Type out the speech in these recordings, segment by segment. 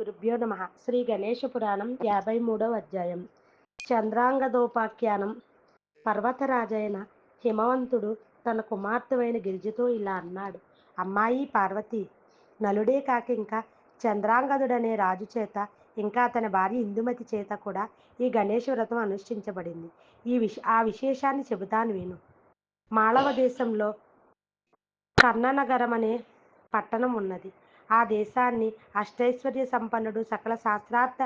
గురుభ్యో నమ. శ్రీ గణేష పురాణం యాభై మూడవ అధ్యాయం. చంద్రాంగదోపాఖ్యానం. పర్వతరాజైన హిమవంతుడు తన కుమార్తెవైన గిరిజతో ఇలా అన్నాడు. అమ్మాయి పార్వతి నలుడే కాక ఇంకా చంద్రాంగదుడనే రాజు చేత ఇంకా అతని భార్య ఇందుమతి చేత కూడా ఈ గణేష వ్రతం అనుష్ఠించబడింది. ఈ విష ఆ విశేషాన్ని చెబుతాను విను. మాళవ దేశంలో కర్ణనగరం అనే పట్టణం ఉన్నది. ఆ దేశాన్ని అష్టైశ్వర్య సంపన్నుడు సకల శాస్త్రార్థ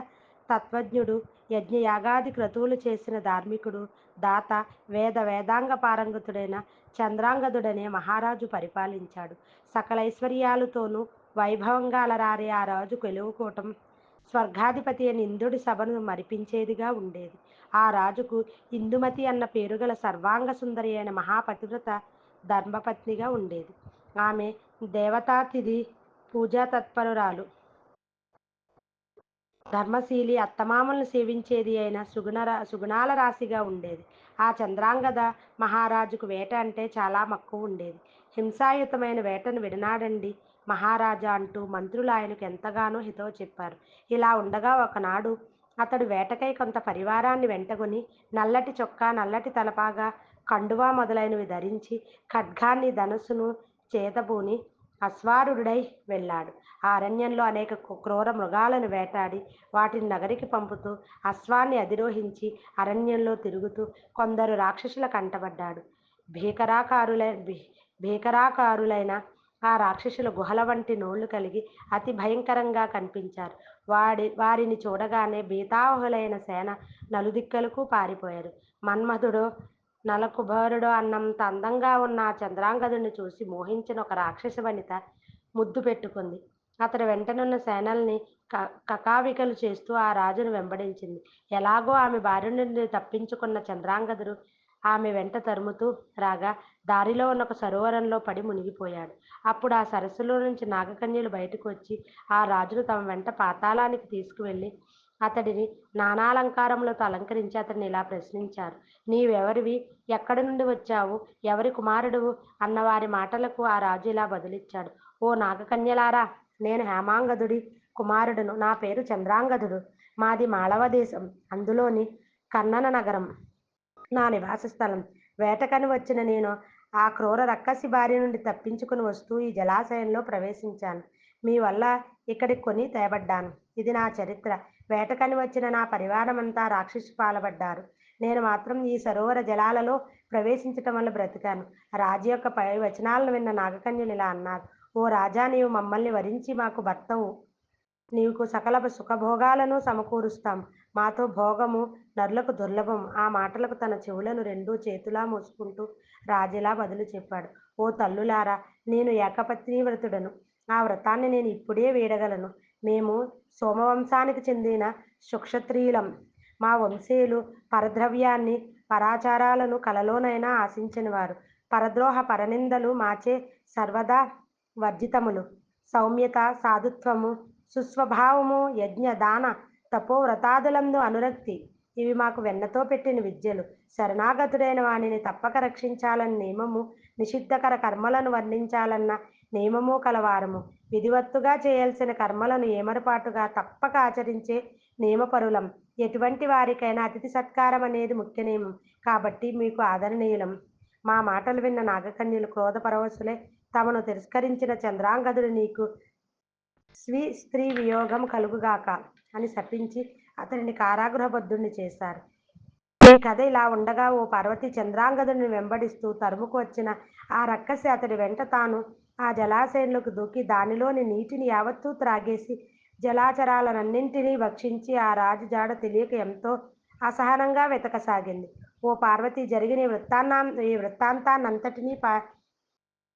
తత్వజ్ఞుడు యజ్ఞయాగాది క్రతువులు చేసిన ధార్మికుడు దాత వేద వేదాంగ పారంగతుడైన చంద్రాంగదుడనే మహారాజు పరిపాలించాడు. సకల ఐశ్వర్యాలతోనూ వైభవంగా అలరారే ఆ రాజు కొలువుకోవటం స్వర్గాధిపతి అని ఇంద్రుడి సభను మరిపించేదిగా ఉండేది. ఆ రాజుకు ఇందుమతి అన్న పేరుగల సర్వాంగ సుందరి అయిన మహాపతివ్రత ధర్మపత్నిగా ఉండేది. ఆమె దేవతాతిథి పూజా తత్పరురాలు. ధర్మశీలి అత్తమామలను సేవించేది అయిన సుగుణ సుగుణాల రాశిగా ఉండేది. ఆ చంద్రాంగద మహారాజుకు వేట అంటే చాలా మక్కువ ఉండేది. హింసాయుతమైన వేటను విడనాడండి మహారాజా అంటూ మంత్రులు ఆయనకు ఎంతగానో హితో చెప్పారు. ఇలా ఉండగా ఒకనాడు అతడు వేటకై కొంత పరివారాన్ని వెంటగొని నల్లటి చొక్కా నల్లటి తలపాగా కండువా మొదలైనవి ధరించి ఖడ్గాన్ని ధనుసును చేతబూని అశ్వారుడై వెళ్ళాడు. ఆ అరణ్యంలో అనేక క్రూర మృగాలను వేటాడి వాటిని నగరికి పంపుతూ అశ్వాన్ని అధిరోహించి అరణ్యంలో తిరుగుతూ కొందరు రాక్షసుల కంటబడ్డాడు భీకరాకారులై భీకరాకారులైన ఆ రాక్షసుల గుహల వంటి నోళ్ళు కలిగి అతి భయంకరంగా కనిపించారు. వాడి వారిని చూడగానే భీతావహులైన సేన నలుదిక్కలకు పారిపోయారు. మన్మధుడు నలకుబేరుడు అన్నంత అందంగా ఉన్న చంద్రాంగదుని చూసి మోహించిన ఒక రాక్షస వనిత ముద్దు పెట్టుకుంది. అతడు వెంటనున్న సేనల్ని క కకావికలు చేస్తూ ఆ రాజును వెంబడించింది. ఎలాగో ఆమె భార్య నుండి తప్పించుకున్న చంద్రాంగదుడు ఆమె వెంట తరుముతూ రాగా దారిలో ఉన్న ఒక సరోవరంలో పడి మునిగిపోయాడు. అప్పుడు ఆ సరస్సులో నుంచి నాగకన్యలు బయటకు వచ్చి ఆ రాజును తమ వెంట పాతాళానికి తీసుకువెళ్ళి అతడిని నానాలంకారములతో అలంకరించి అతడిని ఇలా ప్రశ్నించారు. నీవెవరివి? ఎక్కడి నుండి వచ్చావు? ఎవరి కుమారుడువు? అన్న వారి మాటలకు ఆ రాజు ఇలా బదులిచ్చాడు. ఓ నాగకన్యలారా నేను హేమాంగదుడి కుమారుడును. నా పేరు చంద్రాంగదుడు. మాది మాళవ దేశం అందులోని కన్నన నగరం. నా నివాస స్థలం. వేటకని వచ్చిన నేను ఆ క్రూర రక్కసి బారి నుండి తప్పించుకుని వస్తూ ఈ జలాశయంలో ప్రవేశించాను. మీ వల్ల ఇక్కడికి కొని తేబడ్డాను. ఇది నా చరిత్ర. వేటకని వచ్చిన నా పరివారమంతా రాక్షసి పాలబడ్డారు. నేను మాత్రం ఈ సరోవర జలాలలో ప్రవేశించటం వల్ల బ్రతికాను. రాజు యొక్క పై వచనాలను విన్న నాగకన్యులు ఇలా అన్నారు. ఓ రాజా నీవు మమ్మల్ని వరించి మాకు భర్తవు. నీకు సకల సుఖభోగాలను సమకూరుస్తాం. మాతో భోగము నరులకు దుర్లభం. ఆ మాటలకు తన చెవులను రెండూ చేతులా మూసుకుంటూ రాజులా బదులు చెప్పాడు. ఓ తల్లులారా నేను ఏకపత్ని వ్రతుడను ఆ వ్రతాన్ని నేను ఇప్పుడే వేడగలను. మేము సోమవంశానికి చెందిన సుక్షత్రియులం. మా వంశీయులు పరద్రవ్యాన్ని పరాచారాలను కలలోనైనా ఆశించినవారు పరద్రోహ పరనిందలు మాచే సర్వదా వర్జితములు. సౌమ్యత సాధుత్వము సుస్వభావము యజ్ఞ దాన తపోవ్రతాదులందు అనురక్తి. ఇవి మాకు వెన్నతో పెట్టిన విద్యలు. శరణాగతుడైన వాణిని తప్పక రక్షించాలని నియమము నిషిద్ధకర కర్మలను వర్ణించాలన్న నియమము కలవారము. విధివత్తుగా చేయాల్సిన కర్మలను ఏమరపాటుగా తప్పక ఆచరించే నియమపరులం. ఎటువంటి వారికైనా అతిథి సత్కారం అనేది ముఖ్య నియమం. కాబట్టి మీకు ఆదరణీయులం. మా మాటలు విన్న నాగకన్యలు క్రోధపరవశులే తమను తిరస్కరించిన చంద్రాంగదుడు నీకు స్వీ స్త్రీ వియోగం కలుగుగాక అని శపించి అతనిని కారాగృహబద్ధుణ్ణి చేశారు. ఈ కథ ఇలా ఉండగా ఓ పార్వతి చంద్రాంగదుని వెంబడిస్తూ తరుముకు వచ్చిన ఆ రక్కసి అతడి వెంట తాను ఆ జలాశయంలోకి దూకి దానిలోని నీటిని యావత్తూ త్రాగేసి జలాచరాలనన్నింటినీ భక్షించి ఆ రాజు జాడ తెలియక ఎంతో అసహనంగా వెతకసాగింది. ఓ పార్వతి జరిగిన ఈ వృత్తాన్నా ఈ వృత్తాంతాన్నంతటినీ పా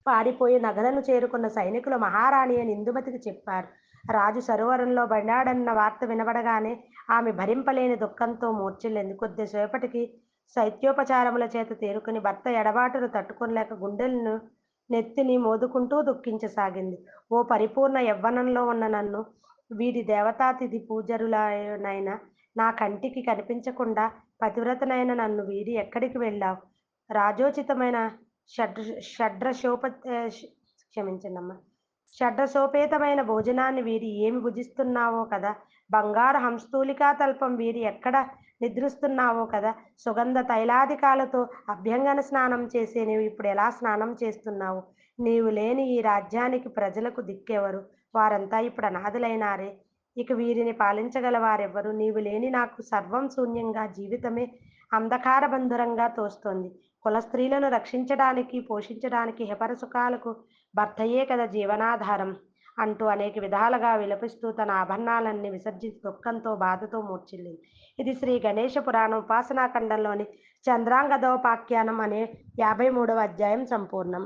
పారిపోయి నగరను చేరుకున్న సైనికులు మహారాణి అని ఇందుమతికి చెప్పారు. రాజు సరోవరంలో పడినాడన్న వార్త వినబడగానే ఆమె భరింపలేని దుఃఖంతో మూర్చిల్లింది కొద్దిసేపటికి శైత్యోపచారముల చేత తేరుకుని భర్త ఎడబాటును తట్టుకోలేక గుండెలను నెత్తిని మోదుకుంటూ దుఃఖించసాగింది. ఓ పరిపూర్ణ యవ్వనంలో ఉన్న నన్ను వీడి దేవతాతిథి పూజరులైన నా కంటికి కనిపించకుండా పతివ్రతనైన నన్ను వీడి ఎక్కడికి వెళ్ళావు? రాజోచితమైన షడ్ర షడ్రశోప క్షమించండి అమ్మా షడ్డసోపేతమైన భోజనాన్ని వీరి ఏమి భుజిస్తున్నావో కదా? బంగారు హంస్తూలికా తల్పం వీరి ఎక్కడ నిద్రిస్తున్నావో కదా? సుగంధ తైలాధికాలతో అభ్యంగన స్నానం చేసే నీవు ఇప్పుడు ఎలా స్నానం చేస్తున్నావు? నీవు లేని ఈ రాజ్యానికి ప్రజలకు దిక్కెవరు? వారంతా ఇప్పుడు అనాథలైనారే. ఇక వీరిని పాలించగల వారెవ్వరు నీవు లేని నాకు సర్వం శూన్యంగా జీవితమే అంధకార బంధురంగా తోస్తోంది. కుల స్త్రీలను రక్షించడానికి పోషించడానికి హెపరసుఖాలకు భర్తయే కదా జీవనాధారం అంటూ అనేక విధాలుగా విలపిస్తూ తన ఆభరణాలన్నీ విసర్జించి దుఃఖంతో బాధతో మూర్చిల్లింది ఇది శ్రీ గణేష పురాణం ఉపాసనా ఖండంలోని చంద్రాంగదోపాఖ్యానం అనే యాభై మూడవ అధ్యాయం సంపూర్ణం.